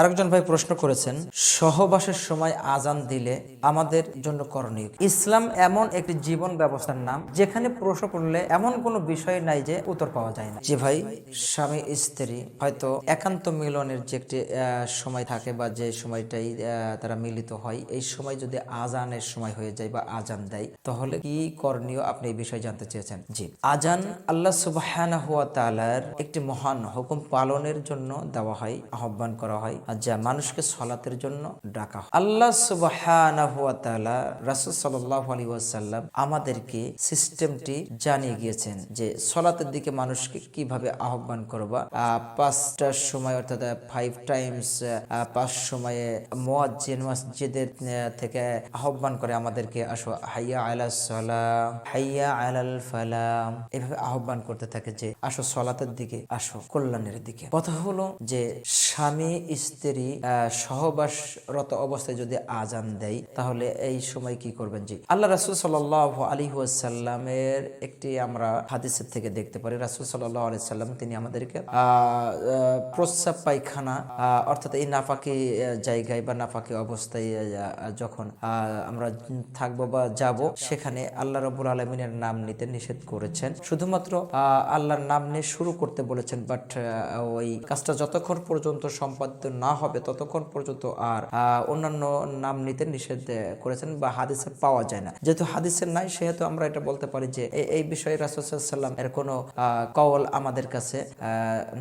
আরেকজন ভাই প্রশ্ন করেছেন, সহবাসের সময় আজান দিলে আমাদের জন্য করণীয় ইসলাম এমন একটি জীবন ব্যবস্থার নাম যেখানে প্রশ্ন করলে এমন কোনো বিষয় নাই যে উত্তর পাওয়া যায় না। যে ভাই, স্বামী, স্ত্রী হয়তো একান্ত মিলনের যে একটি সময় থাকে বা যে সময়টাই তারা মিলিত হয়, এই সময় যদি আজানের সময় হয়ে যায় বা আজান দেয়, তাহলে কি করণীয় আপনি এই বিষয়ে জানতে চেয়েছেন? জি। আজান আল্লাহ তাআলার একটি মহান হুকুম পালনের জন্য দেওয়া হয়, আহ্বান করা হয়। যা মানুষকে সলাতের জন্য ডাকা হয়। আল্লাহ তাআলা রাসূল সাল্লাল্লাহু আলাইহি ওয়াসাল্লাম আমাদেরকে সিস্টেমটি জানিয়ে গিয়েছেন যে সলাতের দিকে মানুষকে কীভাবে আহ্বান করবা। পাঁচটার সময় অর্থাৎ ফাইভ টাইমস পাঁচ সময়ে মুয়াজ্জিন মসজিদের থেকে আহ্বান করে আমাদেরকে আসো, হাইয়া আলাস সালাম, হাইয়া আলাল ফালাম। এভাবে আহ্বান করতে থাকে যে, আসো সলাতের দিকে, আসো কল্যাণের দিকে। কথা হলো যে, স্বামী আহ, সহবাসরত অবস্থায় যদি আজান দেয় তাহলে এই সময় কি করবেন জি? আল্লাহ রাসুল সাল্লাহ আলী সাল্লামের একটি আমরা হাদিসের থেকে দেখতে পারি। রাসুল সাল্লাহ আলি সাল্লাম তিনি আমাদেরকে প্রস্রাব পায়খানা অর্থাৎ এই নাফাকি জায়গায় বা নাফাকি অবস্থায় যখন আমরা থাকব বা যাব সেখানে আল্লাহ রবুল আলমিনের নাম নিতে নিষেধ করেছেন। শুধুমাত্র আল্লাহর নাম নিয়ে শুরু করতে বলেছেন বাট ওই কাজটা যতক্ষণ পর্যন্ত সম্পাদ্য না হবে ততক্ষণ পর্যন্ত আর অন্যান্য নাম নিতে নিষেধ করেছেন বা হাদিসে পাওয়া যায় না। যেহেতু হাদিসের নাই, সেহেতু আমরা এটা বলতে পারি যে এই বিষয়ে রাসুসাল্লাম এর কোনো কওল আমাদের কাছে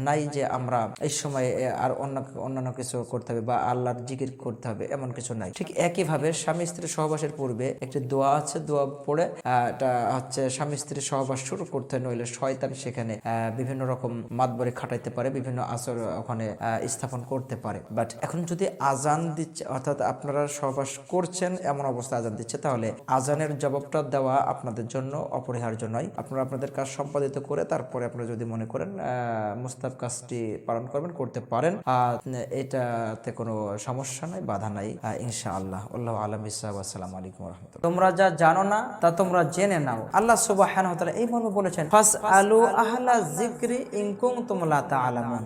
নাই যে আমরা এই সময়ে আর অন্য, অন্যান্য কিছু করতে হবে বা আল্লাহর জিকির করতে হবে, এমন কিছু নাই। ঠিক একইভাবে স্বামী স্ত্রী সহবাসের পূর্বে একটি দোয়া আছে, দোয়া পড়ে এটা হচ্ছে স্বামী স্ত্রী সহবাস শুরু করতে নইলে শয়তান সেখানে বিভিন্ন রকম মাতবরে খাটাইতে পারে, বিভিন্ন আসর ওখানে স্থাপন করতে পারে। বাট এখন যদি আজান দিচ্ছে, অর্থাৎ আপনারা সহবাস করছেন এমন অবস্থা আজান দিচ্ছে, তাহলে আজানের জবাবটা দেওয়া আপনাদের জন্য অপরিহার্য নয়। আপনারা আপনাদের কাজ সম্পাদিত করে তারপরে আপনারা যদি মনে করেন মুস্তাব কাজটি পালন করবেন, করতে পারেন এটাতে কোনো সমস্যা নাই, বাধা নাই ইনশা আল্লাহ আল্লাহ আলম ইসাহ আসসালামু আলাইকুম রহমতুল্লাহ। তোমরা যা জানো না, তা তোমরা জেনে নাও। আল্লাহ সুবাহ এই মর্মে বলেছেন ফাস আলু আহলা জিক্রি ইনকুম তোমলা তা আলামুন